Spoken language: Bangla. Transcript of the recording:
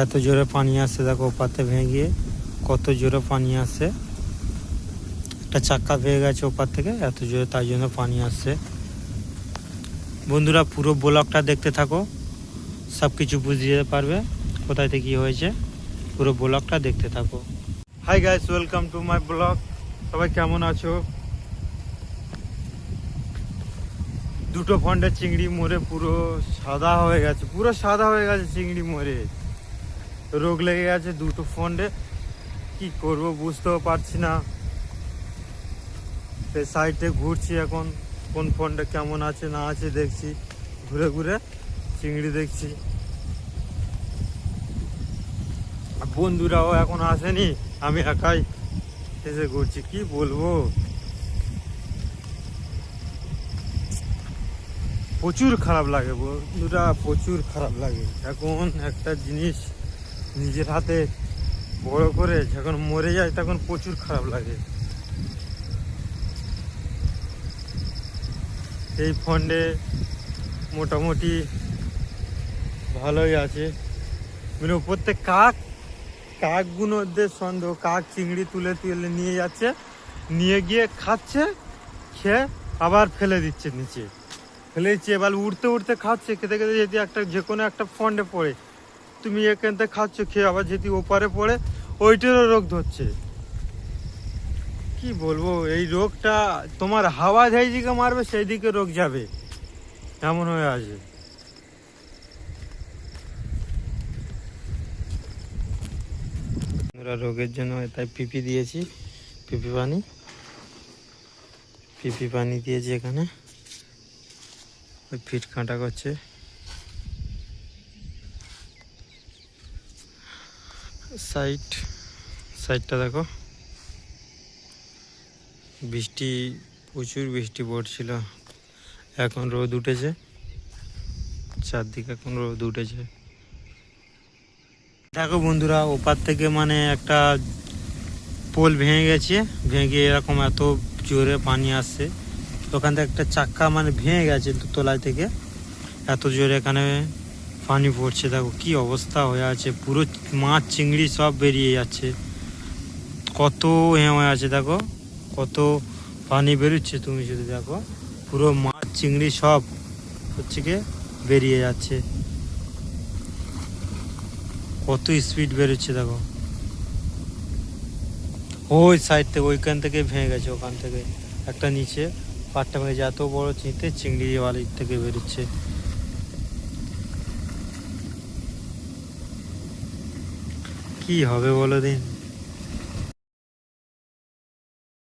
এত জোরে পানি আসছে, দেখো ওপাতে ভেঙে কত জোরে পানি আসছে। একটা চাক্কা ভেঙে গেছে ওপার থেকে, এত জোরে তাই জন্য পানি আসছে। বন্ধুরা, পুরো ব্লকটা দেখতে থাকো সব কিছু বুঝে যেতে পারবে কোথায় থেকে কী হয়েছে। পুরো ব্লকটা দেখতে থাকো। Hi guys welcome to my blog সবাই কেমন আছো? দুটো ফন্ডের চিংড়ি মরে পুরো সাদা হয়ে গেছে, পুরো সাদা হয়ে গেছে চিংড়ি মরে রোগ লেগে গেছে, দুটো ফন্ডে কি করব বুঝতেও পারছি না। সাইডে ঘুরছি এখন, কোন ফন্ডে কেমন আছে, না আছে দেখছি। ঘুরে ঘুরে চিংড়ি দেখছি। বন্ধুরাও এখন আসেনি, আমি একাই এসে ঘুরছি, কি বলব? প্রচুর খারাপ লাগে বন্ধুরা, প্রচুর খারাপ লাগে। এখন একটা জিনিস নিজের হাতে বড় করে যখন মরে যায় তখন প্রচুর খারাপ লাগে। এই ফন্ডে মোটামুটি ভালোই আছে। মানে প্রত্যেক কাক কাকগুলোদের সন্দেহ কাক চিংড়ি তুলে তুলে নিয়ে যাচ্ছে, নিয়ে গিয়ে খাচ্ছে, খেয়ে আবার ফেলে দিচ্ছে নিচে। ফেলে দিচ্ছে, এবার উড়তে উড়তে খাচ্ছে, খেতে খেতে যদি একটা যে কোনো একটা ফন্ডে পড়ে তুমি এখান থেকে খাচ্ছ, খেয়ে আবার যদি ওপারে পড়ে, ওইটারও রোগ ধরছে। কি বলব, এই রোগটা তোমার হাওয়া যেই দিকে মারবে সেই দিকে রোগ যাবে। এমন হয়ে আমরা রোগের জন্য তাই পিপি দিয়েছি, পিপি পানি। পিপি পানি দিয়েছি এখানে। ওই ফিট কাঁটা করছে। সাইড সাইডটা দেখো। বৃষ্টি, প্রচুর বৃষ্টি পড়ছিল। এখন রোদ উঠেছে। চারদিকে এখন রোদ উঠেছে। দেখো বন্ধুরা, ওপার থেকে মানে একটা পোল ভেঙে গেছে। ভেঙে এরকম এত জোরে পানি আসছে। ওখান থেকে একটা চাক্কা মানে ভেঙে গেছে তলায় থেকে। এত জোরে এখানে পানি পড়ছে, দেখো কি অবস্থা হয়ে আছে, পুরো মাছ চিংড়ি সব বেরিয়ে যাচ্ছে। কত এ হয়ে আছে, দেখো, কত পানি বেরোচ্ছে তুমি যদি দেখো, পুরো মাছ চিংড়ি সব হচ্ছে গিয়ে বেরিয়ে যাচ্ছে। কত স্পিড বেরোচ্ছে, দেখো। ওই সাইড থেকে, ওইখান থেকে ভেঙে গেছে, ওখান থেকে। একটা নিচে পাটটা ভেঙে যে এত বড় চিঁতে চিংড়ি বালির থেকে বেরোচ্ছে। কি হবে বলো দিন?